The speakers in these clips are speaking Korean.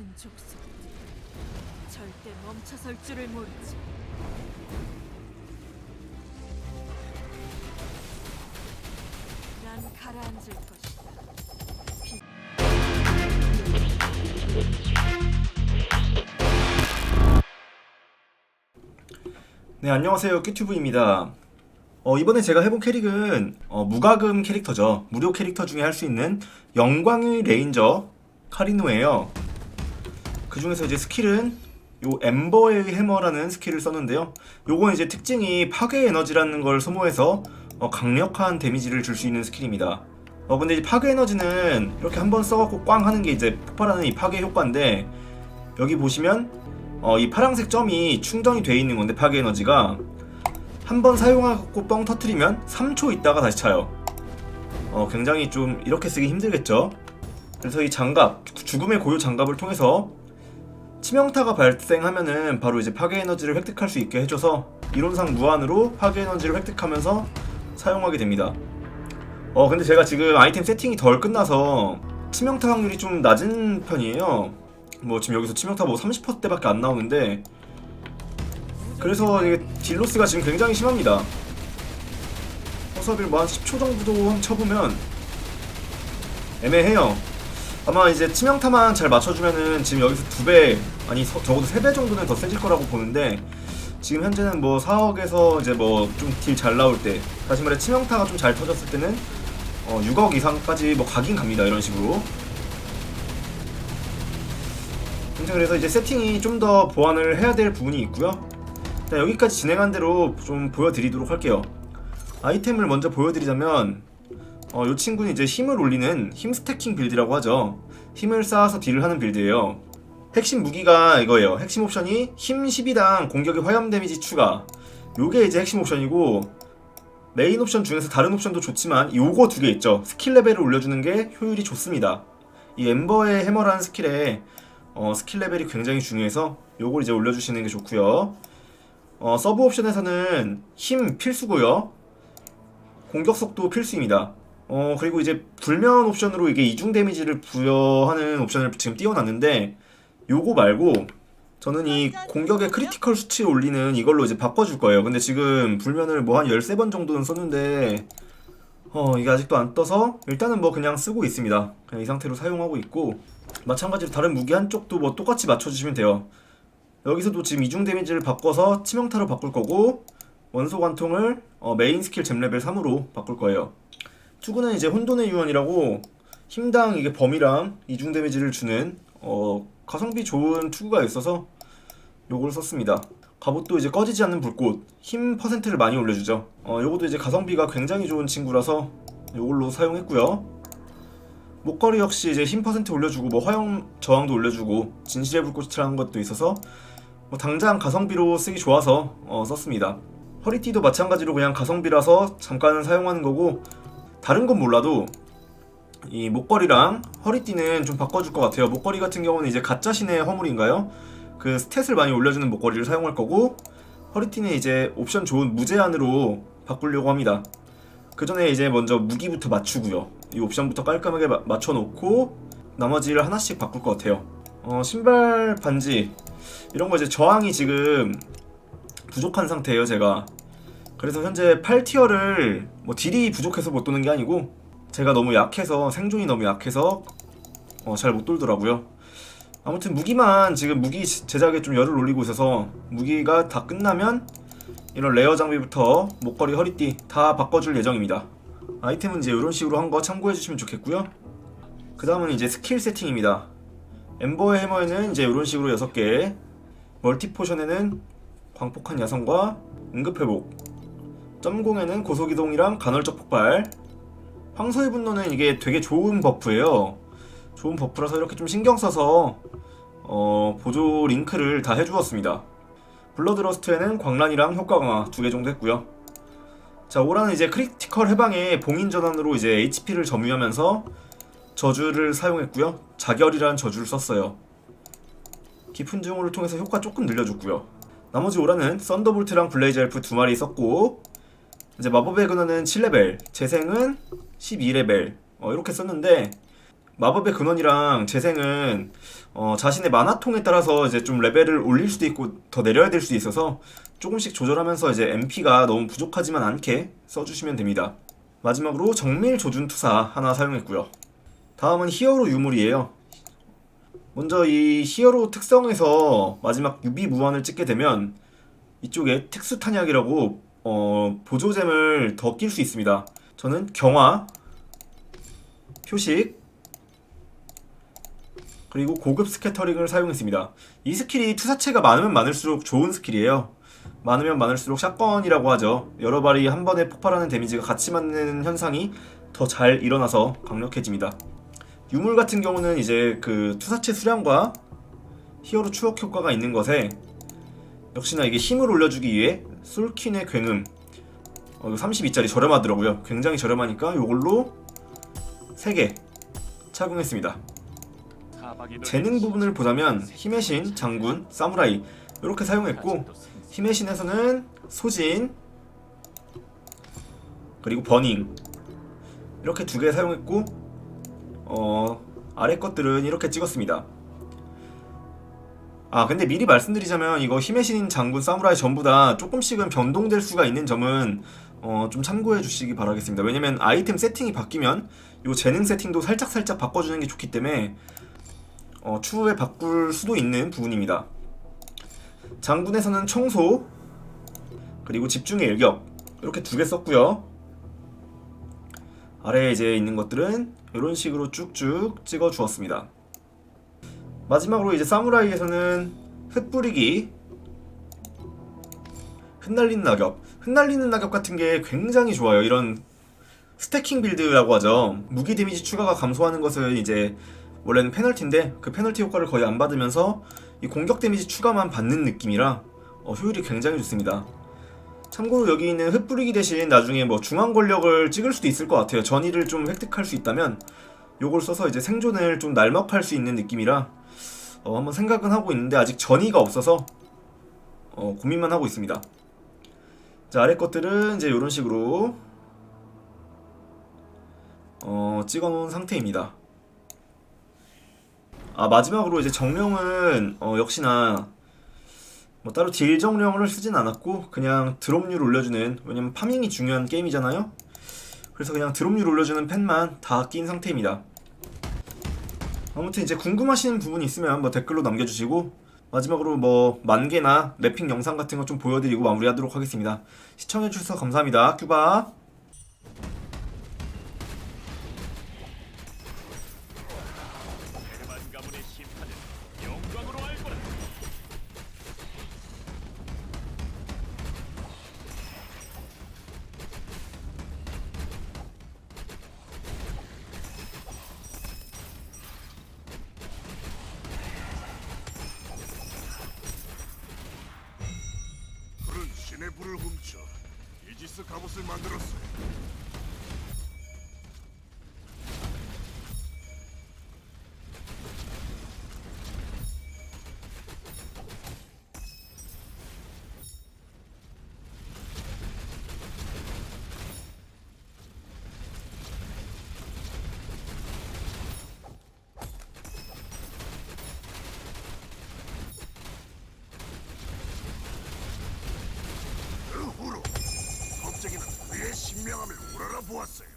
같은 족속들 절대 멈춰설 줄을 모르지. 난 가라앉을 것이다. 비... 네 안녕하세요. 끼튜브입니다. 어, 이번에 제가 해본 캐릭은 어, 무과금 캐릭터죠. 무료 캐릭터 중에 할 수 있는 영광의 레인저 카리노예요 그 중에서 이제 스킬은 요 엠버의 해머라는 스킬을 썼는데요 요건 이제 특징이 파괴 에너지라는 걸 소모해서 어, 강력한 데미지를 줄 수 있는 스킬입니다 어 근데 이제 파괴 에너지는 이렇게 한번 써갖고 꽝 하는 게 이제 폭발하는 이 파괴 효과인데 여기 보시면 어, 이 파란색 점이 충전이 돼 있는 건데 파괴 에너지가 한 번 사용하고 뻥 터트리면 3초 있다가 다시 차요. 어, 굉장히 좀 이렇게 쓰기 힘들겠죠. 그래서 이 장갑, 죽음의 고유 장갑을 통해서 치명타가 발생하면은 바로 이제 파괴 에너지를 획득할 수 있게 해줘서 이론상 무한으로 파괴 에너지를 획득하면서 사용하게 됩니다. 어 근데 제가 지금 아이템 세팅이 덜 끝나서 치명타 확률이 좀 낮은 편이에요. 뭐 지금 여기서 치명타 뭐 30%대밖에 안 나오는데 그래서 이게 딜로스가 지금 굉장히 심합니다. 허섭을 뭐한 10초 정도 쳐보면 애매해요. 아마 이제 치명타만 잘 맞춰주면은 지금 여기서 두 배 아니 서- 적어도 세 배 정도는 더 세질 거라고 보는데 지금 현재는 뭐 4억에서 이제 뭐 좀 딜 잘 나올 때 다시 말해 치명타가 좀 잘 터졌을 때는 어 6억 이상까지 뭐 가긴 갑니다 이런 식으로 아무튼 그래서 이제 세팅이 좀 더 보완을 해야 될 부분이 있고요. 자, 여기까지 진행한 대로 좀 보여드리도록 할게요. 아이템을 먼저 보여드리자면 어, 이 친구는 이제 힘을 올리는 힘 스태킹 빌드라고 하죠. 힘을 쌓아서 딜을 하는 빌드예요. 핵심 무기가 이거예요. 핵심 옵션이 힘 12당 공격의 화염 데미지 추가. 요게 이제 핵심 옵션이고 메인 옵션 중에서 다른 옵션도 좋지만 요거 두 개 있죠. 스킬 레벨을 올려주는 게 효율이 좋습니다. 이 엠버의 해머라는 스킬에 어, 스킬 레벨이 굉장히 중요해서 요걸 이제 올려주시는 게 좋고요. 어, 서브 옵션에서는 힘 필수고요. 공격 속도 필수입니다. 어, 그리고 이제 불면 옵션으로 이게 이중 데미지를 부여하는 옵션을 지금 띄워놨는데 요거 말고 저는 이 공격의 크리티컬 수치 올리는 이걸로 이제 바꿔줄 거예요. 근데 지금 불면을 뭐 한 13번 정도는 썼는데 어, 이게 아직도 안 떠서 일단은 뭐 그냥 쓰고 있습니다. 그냥 이 상태로 사용하고 있고 마찬가지로 다른 무기 한쪽도 뭐 똑같이 맞춰주시면 돼요. 여기서도 지금 이중 데미지를 바꿔서 치명타로 바꿀 거고 원소 관통을 어, 메인 스킬 잼 레벨 3으로 바꿀 거예요. 투구는 이제 혼돈의 유언이라고 힘당 이게 범위랑 이중 데미지를 주는 어, 가성비 좋은 투구가 있어서 요걸 썼습니다. 갑옷도 이제 꺼지지 않는 불꽃 힘 퍼센트를 많이 올려주죠. 어, 요것도 이제 가성비가 굉장히 좋은 친구라서 요걸로 사용했고요. 목걸이 역시 이제 힘 퍼센트 올려주고 뭐 화염 저항도 올려주고 진실의 불꽃이라는 것도 있어서 뭐 당장 가성비로 쓰기 좋아서 어, 썼습니다. 허리띠도 마찬가지로 그냥 가성비라서 잠깐은 사용하는 거고 다른 건 몰라도 이 목걸이랑 허리띠는 좀 바꿔줄 것 같아요. 목걸이 같은 경우는 이제 가짜 신의 허물인가요? 그 스탯을 많이 올려주는 목걸이를 사용할 거고 허리띠는 이제 옵션 좋은 무제한으로 바꾸려고 합니다. 그 전에 이제 먼저 무기부터 맞추고요. 이 옵션부터 깔끔하게 마- 맞춰놓고 나머지를 하나씩 바꿀 것 같아요. 어, 신발 반지 이런 거 이제 저항이 지금 부족한 상태예요, 제가. 그래서 현재 8티어를 뭐 딜이 부족해서 못 도는 게 아니고 제가 너무 약해서 생존이 너무 약해서 어, 잘 못 돌더라고요. 아무튼 무기만 지금 무기 제작에 좀 열을 올리고 있어서 무기가 다 끝나면 이런 레어 장비부터 목걸이, 허리띠 다 바꿔줄 예정입니다. 아이템은 이제 이런 식으로 한 거 참고해 주시면 좋겠고요. 그 다음은 이제 스킬 세팅입니다. 엠버의 해머에는 이제 이런 식으로 6개, 멀티 포션에는 광폭한 야성과 응급회복, 점공에는 고속이동이랑 간헐적 폭발, 황소의 분노는 이게 되게 좋은 버프예요. 좋은 버프라서 이렇게 좀 신경 써서 어, 보조 링크를 다 해주었습니다. 블러드러스트에는 광란이랑 효과 강화 두 개 정도 했고요. 자, 오라는 이제 크리티컬 해방에 봉인 전환으로 이제 HP를 점유하면서 저주를 사용했고요. 자결이라는 저주를 썼어요. 깊은 증오를 통해서 효과 조금 늘려줬고요. 나머지 오라는 썬더볼트랑 블레이즈 엘프 두 마리 썼고 이제 마법의 근원은 7레벨, 재생은 12레벨 어, 이렇게 썼는데 마법의 근원이랑 재생은 어, 자신의 만화통에 따라서 이제 좀 레벨을 올릴 수도 있고 더 내려야 될 수도 있어서 조금씩 조절하면서 이제 MP가 너무 부족하지만 않게 써주시면 됩니다. 마지막으로 정밀 조준 투사 하나 사용했고요. 다음은 히어로 유물이에요. 먼저 이 히어로 특성에서 마지막 유비 무한을 찍게 되면 이쪽에 특수 탄약이라고 어, 보조잼을 더 낄 수 있습니다. 저는 경화, 표식, 그리고 고급 스캐터링을 사용했습니다. 이 스킬이 투사체가 많으면 많을수록 좋은 스킬이에요. 많으면 많을수록 샷건이라고 하죠. 여러 발이 한 번에 폭발하는 데미지가 같이 맞는 현상이 더 잘 일어나서 강력해집니다. 유물 같은 경우는 이제 그 투사체 수량과 히어로 추억 효과가 있는 것에 역시나 이게 힘을 올려주기 위해 솔킨의 굉음 어, 이거 32짜리 저렴하더라고요. 굉장히 저렴하니까 이걸로 3개 착용했습니다. 재능 부분을 보자면 힘의 신, 장군, 사무라이 이렇게 사용했고 힘의 신에서는 소진 그리고 버닝 이렇게 두 개 사용했고 어 아래 것들은 이렇게 찍었습니다. 아 근데 미리 말씀드리자면 이거 힘의 신인 장군 사무라이 전부 다 조금씩은 변동될 수가 있는 점은 어, 좀 참고해 주시기 바라겠습니다. 왜냐면 아이템 세팅이 바뀌면 요 재능 세팅도 살짝살짝 바꿔주는 게 좋기 때문에 어, 추후에 바꿀 수도 있는 부분입니다. 장군에서는 청소 그리고 집중의 일격 이렇게 두 개 썼고요. 아래에 이제 있는 것들은 이런 식으로 쭉쭉 찍어 주었습니다. 마지막으로 이제 사무라이에서는 흩뿌리기 흩날리는 낙엽. 흩날리는 낙엽 같은 게 굉장히 좋아요. 이런 스태킹 빌드라고 하죠. 무기 데미지 추가가 감소하는 것은 이제 원래는 페널티인데 그 페널티 효과를 거의 안 받으면서 이 공격 데미지 추가만 받는 느낌이라 어, 효율이 굉장히 좋습니다. 참고로 여기 있는 흩뿌리기 대신 나중에 뭐 중앙 권력을 찍을 수도 있을 것 같아요. 전의를 좀 획득할 수 있다면 요걸 써서 이제 생존을 좀 날먹할 수 있는 느낌이라 어, 한번 생각은 하고 있는데 아직 전의가 없어서 어, 고민만 하고 있습니다. 자 아래 것들은 이제 이런 식으로 어, 찍어놓은 상태입니다. 아 마지막으로 이제 정령은 어, 역시나 뭐 따로 딜 정령을 쓰진 않았고 그냥 드롭률 올려주는 왜냐면 파밍이 중요한 게임이잖아요. 그래서 그냥 드롭률 올려주는 펜만 다 낀 상태입니다. 아무튼 이제 궁금하신 부분이 있으면 뭐 댓글로 남겨주시고 마지막으로 뭐 만개나 맵핑 영상 같은 거 좀 보여드리고 마무리하도록 하겠습니다. 시청해주셔서 감사합니다. 큐바. 이지스 갑옷을 만들었어 우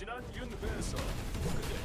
지난 윤회에서 그대.